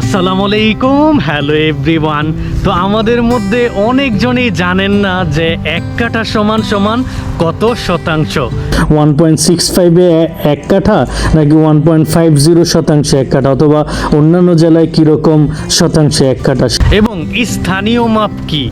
আসসালামু আলাইকুম hello everyone. তো আমাদের মধ্যে অনেকজনই জানেন না যে এক কাঠা সমান সমান কত শতাংশ? ওয়ান পয়েন্ট সিক্স ফাইভে এক কাঠা নাকি ওয়ান পয়েন্ট ফাইভ জিরো শতাংশে এক কাঠা অথবা অন্যান্য জেলায় কীরকম শতাংশে এক কাঠা? এবং স্থানীয় মাপ কি?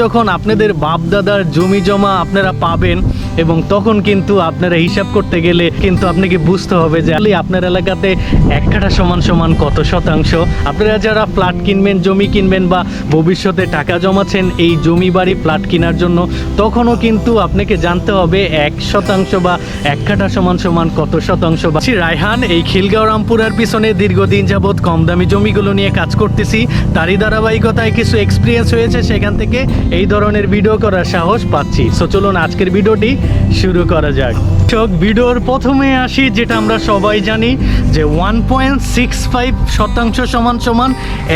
যখন আপনাদের বাপ দাদার জমি জমা আপনারা পাবেন এবং তখন কিন্তু আপনারা হিসাব করতে গেলে কিন্তু আপনাকে বুঝতে হবে যে আপনার এলাকাতে এক কাঠা সমান সমান কত শতাংশ। আপনারা যারা ফ্ল্যাট কিনবেন, জমি কিনবেন বা ভবিষ্যতে টাকা জমাচ্ছেন এই জমি বাড়ি ফ্ল্যাট কেনার জন্য, তখনও কিন্তু আপনাকে জানতে হবে এক শতাংশ বা এক কাঠা সমান সমান কত শতাংশ বা রায়হান, এই খিলগাঁও রামপুরার পিছনে দীর্ঘদিন যাবৎ কম দামি জমিগুলো নিয়ে কাজ করতেছি। তারই ধারাবাহিকতায় কিছু এক্সপিরিয়েন্স হয়েছে সেখান থেকে। এই ধরনের ভিডিও করার সাহস পাচ্ছি। সো চলুন আজকের ভিডিওটি শুরু করা যাক। চোখ ভিডিওর প্রথমে আসি, যেটা আমরা সবাই জানি যে ওয়ান পয়েন্ট সিক্স ফাইভ শতাংশ সমান সমান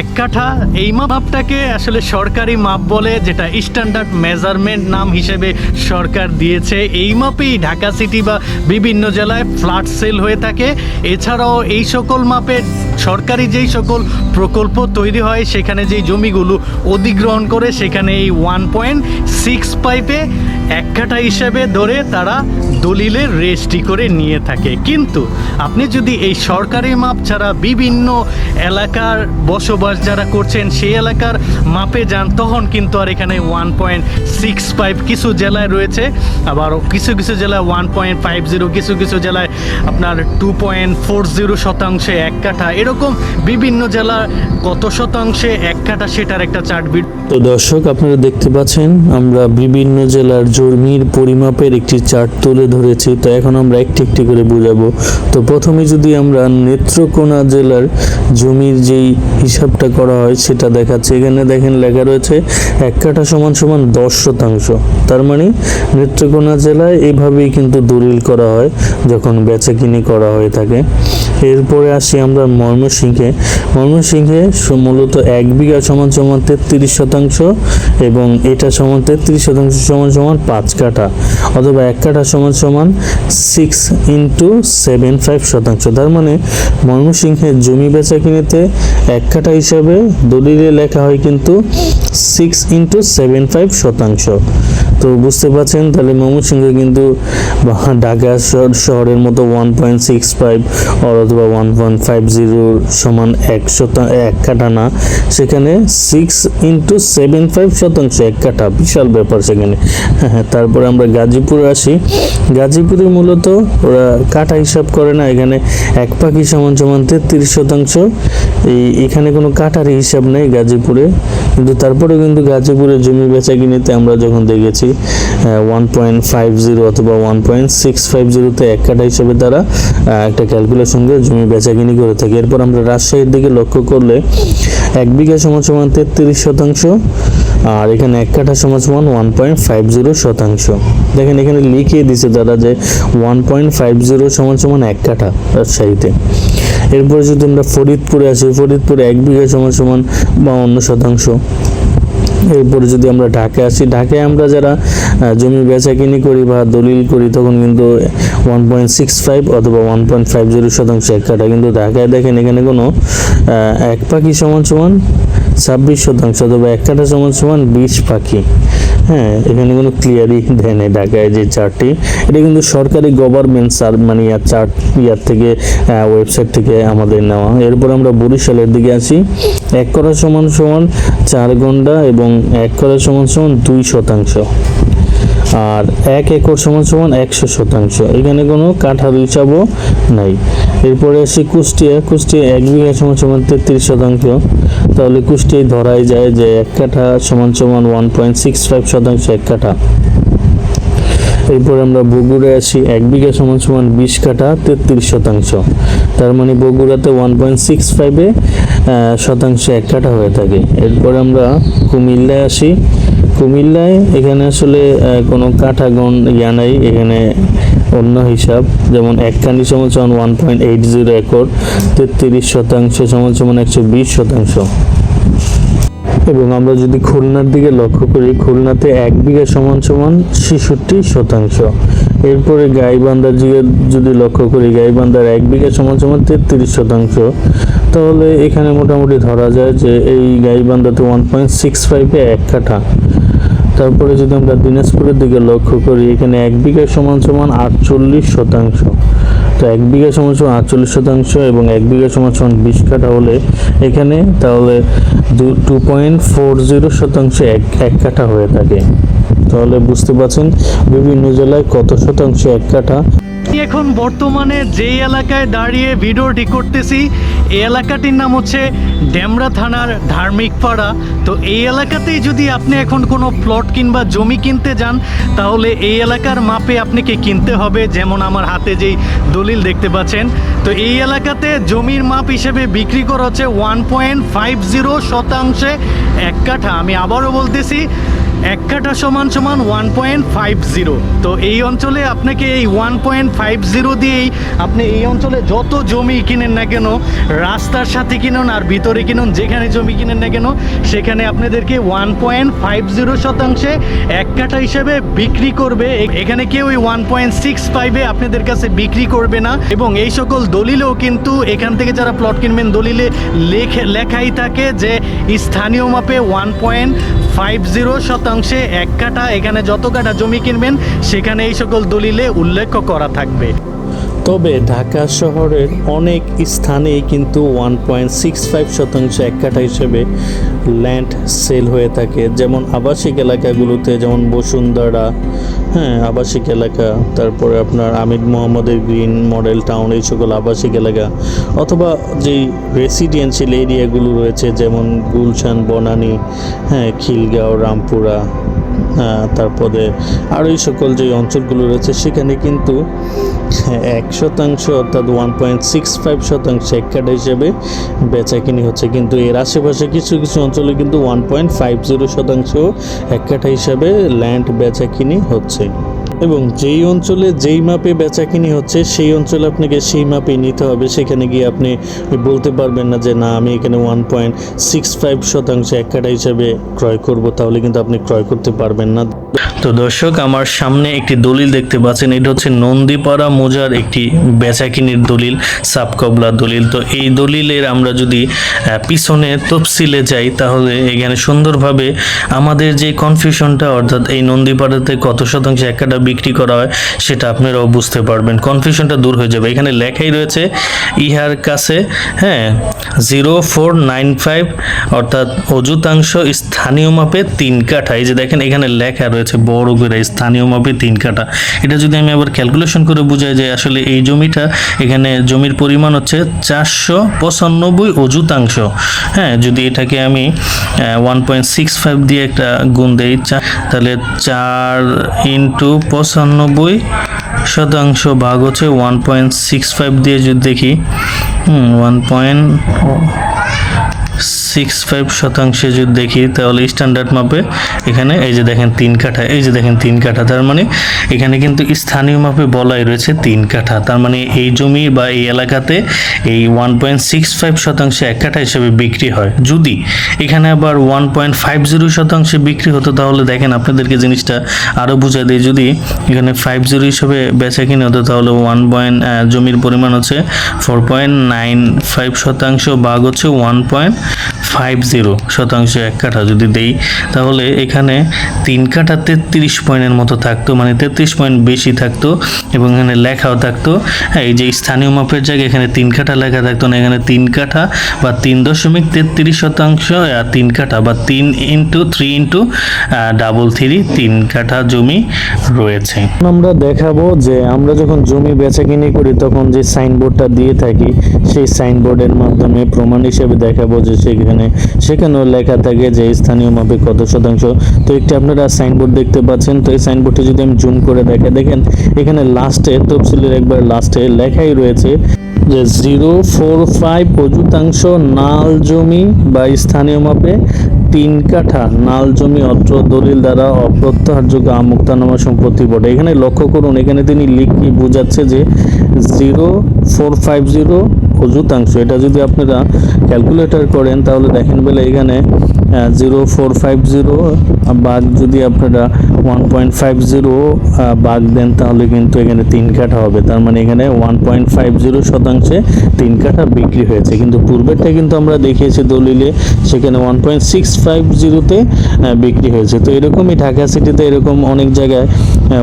এক কাঠা। এই মাপটাকে আসলে সরকারি মাপ বলে, যেটা স্ট্যান্ডার্ড মেজারমেন্ট নাম হিসেবে সরকার দিয়েছে। এই মাপেই ঢাকা সিটি বা বিভিন্ন জেলায় ফ্ল্যাট সেল হয়ে থাকে। এছাড়াও এই সকল মাপের সরকারি যেই সকল প্রকল্প তৈরি হয়, সেখানে যেই জমিগুলো অধিগ্রহণ করে, সেখানে এই ওয়ান পয়েন্ট সিক্স ফাইভে এক কাঠা হিসেবে ধরে তারা দলিলের রেজিস্ট্রি করে নিয়ে থাকে। কিন্তু আপনি যদি এই সরকারি মাপ ছাড়া বিভিন্ন এলাকার বসবাস যারা করছেন, সেই এলাকার মাপে যান, তখন কিন্তু আর এখানে ওয়ান পয়েন্ট সিক্স ফাইভ কিছু জেলায় রয়েছে। আবার কিছু কিছু জেলায় ওয়ান পয়েন্ট ফাইভ জিরো কিছু কিছু জেলায় আপনার টু পয়েন্ট ফোর জিরো শতাংশে এক কাঠা এরকম বিভিন্ন জেলার কত শতাংশে এক কাঠা সেটার একটা চার্ট তো দর্শক, আপনারা দেখতে পাচ্ছেন, আমরা বিভিন্ন জেলার জমির পরিমাপের একটি চার্ট তুলে ধরেছি, তো এখন আমরা একটি একটি করে বুঝাবো। তো প্রথমে যদি আমরা নেত্রকোনা জেলার জমির যেই হিসাবটা করা হয়, সেটা দেখাচ্ছে। এখানে দেখেন লেখা রয়েছে, এক কাঠা সমান সমান দশ শতাংশ। তার মানে নেত্রকোনা জেলায় এভাবেই কিন্তু দলিল করা হয়, যখন বেচা কিনি করা হয়ে থাকে। এরপরে আসি আমরা ময়মনসিংহে। ময়মনসিংহে মূলত এক বিঘা সমান সমান তেত্রিশ শতাংশ এবং এটা সমান তেত্রিশ শতাংশ সমান সমান পাঁচ কাঠা অথবা এক কাঠা সমান সমান সিক্স ইন্টু সেভেন ফাইভ শতাংশ। তার মানে ময়মনসিংহের জমি বেচা কিনেতে এক কাঠা হিসাবে দলিলে লেখা হয় কিন্তু সিক্স ইন্টু সেভেন ফাইভ শতাংশ। তো বুঝতে পারছেন? তাহলে ময়মনসিংহে কিন্তু ঢাকা শহর- শহরের মতো ওয়ান পয়েন্ট সিক্স ফাইভ অথবা ওয়ান পয়েন্ট ফাইভ জিরোর সমান এক শতাংশ এক কাঠা না। সেখানে সিক্স ইন্টু সেভেন ফাইভ শতাংশ এক কাঠা, বিশাল ব্যাপার সেখানে। হ্যাঁ তারপরে আমরা গাজীপুরে আসি। গাজীপুরে মূলত ওরা কাঠা হিসাব করে না, এখানে এক পাখি সমান সমান তেত্রিশ শতাংশ। এই, এখানে কোনো কাঠার হিসাব নেই গাজীপুরে। কিন্তু তারপরে কিন্তু গাজীপুরের জমি বেচা কিনেতে আমরা যখন দেখেছি ওয়ান পয়েন্ট ফাইভ জিরো অথবা ওয়ান পয়েন্ট সিক্স ফাইভ জিরোতে এক কাঠা হিসেবে তারা একটা ক্যালকুলেশন করে জমি বেচা কিনি করে থাকে। এরপর আমরা রাজশাহীর দিকে লক্ষ্য করলে এক বিঘা সমান সমান তেত্রিশ শতাংশ আর এখানে এক কাঠা সমান সমান ওয়ান পয়েন্ট ফাইভ জিরো শতাংশ। দেখেন এখানে লিখিয়ে দিছে তারা যে ওয়ান পয়েন্ট ফাইভ জিরো সমান সমান এক কাঠা রাজশাহীতে। এরপরে যদি আমরা ফরিদপুরে আসি, ফরিদপুরে এক বিঘা সমান সমান বাউন্ন শতাংশ। এরপরে যদি আমরা ঢাকায় আসি ঢাকায় আমরা যারা জমি বেচা কিনি করি বা দলিল করি, তখন কিন্তু ওয়ান পয়েন্ট সিক্স ফাইভ অথবা ওয়ান পয়েন্ট ফাইভ জিরো শতাংশ এক কাঠা। কিন্তু ঢাকায় দেখেন এখানে কোনো এক পাখি সমান সমান ছাব্বিশ শতাংশ অথবা এক কাঠা সমান সমান বিশ পাখি। হ্যাঁ এখানে কোনো ক্লিয়ারই দেয় নেই, ঢাকায় যে চার্টটি এটা কিন্তু সরকারি গভর্নমেন্ট সার মানে ইয়ার চার্ট ইয়ার থেকে ওয়েবসাইট থেকে আমাদের নেওয়া। এরপর আমরা বরিশালের দিকে আসি। এক করা সমান সমান চার ঘণ্টা এবং এক করা সমান সমান দুই শতাংশ। আর এক একর সমান সমান একশো শতাংশ। এখানে কোনো কাঠার হিসাবও নাই। এরপরে আসি কুষ্টিয়া। কুষ্টিয়া এক বিঘা সমান সমান তেত্রিশ শতাংশ। তাহলে কুষ্টিয়ায় ধরাই যায় যে এক কাঠা সমান সমান ওয়ান পয়েন্ট সিক্স ফাইভ শতাংশ এক কাঠা। এরপর আমরা বগুড়ায় আসি। এক বিঘা সমান সমান বিশ কাঠা তেত্রিশ শতাংশ। তার মানে বগুড়াতে ওয়ান পয়েন্ট সিক্স ফাইভে শতাংশ এক কাঠা হয়ে থাকে। এরপর আমরা কুমিল্লায় আসি। কুমিল্লায় এখানে আসলে কোনো কাঠা গণ ইয়া নাই, এখানে অন্য হিসাব। যেমন এক কান্ডি সমান সমান one point eight zero acre, তেত্রিশ শতাংশ সমান সমান একশো বিশ শতাংশ। এবং আমরা যদি খুলনার দিকে লক্ষ্য করি, খুলনাতে এক বিঘা সমান সমান ছেষট্টি শতাংশ। এরপরে গাইবান্ধার দিকে যদি লক্ষ্য করি, গাইবান্ধার এক বিঘা সমান সমান তেত্রিশ শতাংশ। তাহলে এখানে মোটামুটি ধরা যায় যে এই গাইবান্ধাতে ওয়ান পয়েন্ট সিক্স ফাইভে এক কাঠা। তারপরে যদি আমরা দিনাজপুরের দিকে লক্ষ্য করি, এখানে এক বিঘা সমান সমান আটচল্লিশ শতাংশ। তো এক বিঘা সমান সমান আটচল্লিশ শতাংশ এবং এক বিঘা সমান সমান বিশ কাঠা হলে এখানে তাহলে টু পয়েন্ট ফোর জিরো শতাংশ এক এক কাঠা হয়ে থাকে। তাহলে বুঝতে পারছেন, বিভিন্ন জেলায় কত শতাংশ এক কাঠা এখন বর্তমানে যেই এলাকায় দাঁড়িয়ে ভিডিওটি করতেছি, এই এলাকাটির নাম হচ্ছে ডেমরা থানার ধার্মিক পাড়া তো এই এলাকাতেই যদি আপনি এখন কোনো প্লট কিংবা জমি কিনতে যান, তাহলে এই এলাকার মাপে আপনাকে কিনতে হবে, যেমন আমার হাতে যেই দলিল দেখতে পাচ্ছেন। তো এই এলাকাতে জমির মাপ হিসেবে বিক্রি করা হচ্ছে ওয়ান পয়েন্ট ফাইভ জিরো শতাংশে এক কাঠা। আমি আবারও বলতেছি এক কাঠা সমান সমান ওয়ান পয়েন্ট ফাইভ জিরো তো এই অঞ্চলে আপনাকে এই ওয়ান পয়েন্ট ফাইভ জিরো দিয়েই আপনি এই অঞ্চলে যত জমি কিনেন না কেন, রাস্তার সাথে কিনুন আর ভিতরে কিনুন, যেখানে জমি কিনেন না কেন, সেখানে আপনাদেরকে ওয়ান পয়েন্ট ফাইভ জিরো শতাংশে এক কাঠা হিসেবে বিক্রি করবে। এখানে কেউ ওই ওয়ান পয়েন্ট সিক্স ফাইভে আপনাদের কাছে বিক্রি করবে না। এবং এই সকল দলিলেও কিন্তু এখান থেকে যারা প্লট কিনবেন, দলিলে লেখে লেখাই থাকে যে স্থানীয় মাপে ওয়ান পয়েন্ট ফাইভ জিরো শতাংশে এক কাঠা এখানে যত কাঠা জমি কিনবেন সেখানে এই সকল দলিলে উল্লেখ করা থাকবে। তবে ঢাকা শহরের অনেক স্থানেই কিন্তু ওয়ান পয়েন্ট সিক্স ফাইভ শতাংশ এক কাঠা হিসেবে ল্যান্ড সেল হয়ে থাকে। যেমন আবাসিক এলাকাগুলোতে, যেমন বসুন্ধরা হ্যাঁ আবাসিক এলাকা, তারপরে আপনার আমির মোহাম্মদের গ্রিন মডেল টাউন, এই সকল আবাসিক এলাকা, অথবা যেই রেসিডেন্সিয়াল এরিয়াগুলো রয়েছে, যেমন গুলশান, বনানী হ্যাঁ খিলগাঁও, রামপুরা তারপরে আরও এই সকল যে অঞ্চলগুলো রয়েছে, সেখানে কিন্তু এক শতাংশ অর্থাৎ ওয়ান পয়েন্ট সিক্স ফাইভ শতাংশ এক কাঠা হিসেবে বেচা কিনি হচ্ছে। কিন্তু এর আশেপাশে কিছু কিছু অঞ্চলে কিন্তু ওয়ান পয়েন্ট ফাইভ জিরো শতাংশ এক কাঠা হিসাবে ল্যান্ড বেচা কিনি হচ্ছে। এবং যেই অঞ্চলে যেই মাপে বেচা কিনি হচ্ছে, সেই অঞ্চলে আপনাকে সেই মাপে নিতে হবে। সেখানে গিয়ে আপনি বলতে পারবেন না যে, না, আমি এখানে ওয়ান পয়েন্ট সিক্স ফাইভ শতাংশ এক কাটা হিসাবে ক্রয় করব। তাহলে কিন্তু আপনি ক্রয় করতে পারবেন না। তো দর্শক, আমার সামনে একটি দলিল দেখতে পাচ্ছেন। এটা হচ্ছে নন্দীপাড়া মোজার একটি বেচাকিনির দলিল সাবকবলা দলিল। তো এই দলিলের আমরা যদি পিছনে তফসিলে যাই, তাহলে এখানে সুন্দরভাবে আমাদের যে কনফিউশনটা অর্থাৎ এই নন্দীপাড়াতে কত শতাংশ এক কাটা বিক্রি করা হয়, সেটা আপনারাও বুঝতে পারবেন। কনফিউশনটা দূর হয়ে যাবে। এখানে লেখাই রয়েছে, ইহার কাছে হ্যাঁ জিরো ফোর নাইন ফাইভ, অর্থাৎ অযুতাংশ স্থানীয় মাপে তিন কাঠা। এই যে দেখেন, এখানে লেখা রয়েছে বড় করে স্থানীয় মাপে তিন কাটা এটা যদি আমি আবার ক্যালকুলেশন করে বুঝাই যে আসলে এই জমিটা এখানে জমির পরিমাণ হচ্ছে চারশো পঁচানব্বই অযুতাংশ। হ্যাঁ যদি এটাকে আমি ওয়ান পয়েন্ট সিক্স ফাইভ দিয়ে একটা গুণ দেই তাহলে চার ইন্টু পঁচানব্বই শতাংশ ভাগ হচ্ছে ওয়ান পয়েন্ট সিক্স ফাইভ দিয়ে যদি দেখি, হুম ওয়ান পয়েন্ট সিক্স ফাইভ শতাংশে যদি দেখি, তাহলে স্ট্যান্ডার্ড মাপে এখানে এই যে দেখেন তিন কাঠা, এই যে দেখেন তিন কাঠা, তার মানে এখানে কিন্তু স্থানীয় মাপে বলাই রয়েছে তিন কাঠা, তার মানে এই জমি বা এই এলাকাতে এই ওয়ান পয়েন্ট সিক্স ফাইভ শতাংশে এক কাঠা হিসেবে বিক্রি হয়। যদি এখানে আবার ওয়ান পয়েন্ট ফাইভ জিরো শতাংশে বিক্রি হতো, তাহলে দেখেন আপনাদেরকে জিনিসটা আরও বোঝা দেয় যদি এখানে ফাইভ জিরো হিসেবে বেচা কিনে হতো, তাহলে ওয়ান পয়েন্ট জমির পরিমাণ হচ্ছে ফোর পয়েন্ট নাইন ফাইভ শতাংশ, বাঘ হচ্ছে ওয়ান পয়েন্ট ফাইভ জিরো শতাংশ এক কাঠা যদি দেই তাহলে এখানে তিন কাঠা তেত্রিশ পয়েন্টের মতো থাকতো মানে তেত্রিশ পয়েন্ট বেশি থাকতো এবং এখানে লেখাও থাকতো। হ্যাঁ, এই যে স্থানীয় মাপের জায়গায় এখানে তিন কাঠা লেখা থাকতো না এখানে তিন কাঠা বা তিন দশমিক তেত্রিশ শতাংশ আর তিন কাঠা বা তিন into three into double three তিন কাঠা জমি রয়েছে। আমরা দেখাবো যে আমরা যখন জমি বেচা কিনি করি তখন যে সাইনবোর্ডটা দিয়ে থাকি সেই সাইনবোর্ডের মাধ্যমে প্রমাণ হিসেবে দেখাবো যে সেখানে সেখানেও লেখা থাকে যে স্থানীয় মাপে কত শতাংশ। তো একটি আপনারা সাইনবোর্ড দেখতে পাচ্ছেন। তো এই সাইনবোর্ডটি যদি আমি জুম করে দেখে, দেখেন এখানে লাস্টে তফসিলের একবার লাস্টে লেখাই রয়েছে যে জিরো ফোর ফাইভ অযুতাংশ নাল জমি বা স্থানীয় মাপে তিন কাঠা নাল জমি অত্র দলিল দ্বারা অপ্রত্যাহারযোগ্য আমুক্তানামা সম্পত্তি বটে। এখানে লক্ষ্য করুন, এখানে তিনি লিখে বোঝাচ্ছে যে জিরো ফোর ফাইভ জিরো অযুতাংশ। এটা যদি আপনারা ক্যালকুলেটর করেন, তাহলে দেখেন বেলে এখানে জিরো ফোর ফাইভ জিরো বাঘ যদি আপনারা ওয়ান পয়েন্ট ফাইভ জিরো বাঘ দেন, তাহলে কিন্তু এখানে তিন কাঠা হবে। তার মানে এখানে ওয়ান পয়েন্ট ফাইভ জিরো শতাংশে তিন কাঠা বিক্রি হয়েছে। কিন্তু পূর্বেরটা কিন্তু আমরা দেখিয়েছি দলিলে, সেখানে ওয়ান পয়েন্ট সিক্স ফাইভ জিরোতে বিক্রি হয়েছে। তো এরকমই ঢাকা সিটিতে এরকম অনেক জায়গায়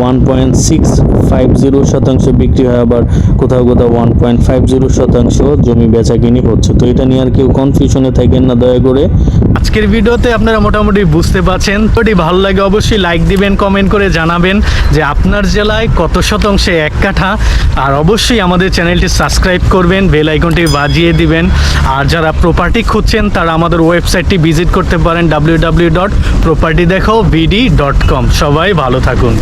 one point six five zero শতাংশ বিক্রি হয়, আবার কোথাও কোথাও ওয়ান পয়েন্ট ফাইভ জিরো শতাংশ জমি বেচা কিনি হচ্ছে। তো এটা নিয়ে আর কেউ কনফিউশনে থাকেন না, দয়া করে। আজকের ভিডিওতে আপনারা মোটামুটি বুঝতে পারছেন। যদি ভালো লাগে অবশ্যই লাইক দিবেন, কমেন্ট করে জানাবেন যে আপনার জেলায় কত শতাংশে এক কাঠা। আর অবশ্যই আমাদের চ্যানেলটি সাবস্ক্রাইব করবেন, বেল আইকনটি বাজিয়ে দিবেন। আর যারা প্রপার্টি খুঁজছেন, তারা আমাদের ওয়েবসাইটটি ভিজিট করতে পারেন ডাব্লিউ ডাব্লিউ ডট প্রপার্টি দেখো ভিডি ডট কম সবাই ভালো থাকুন।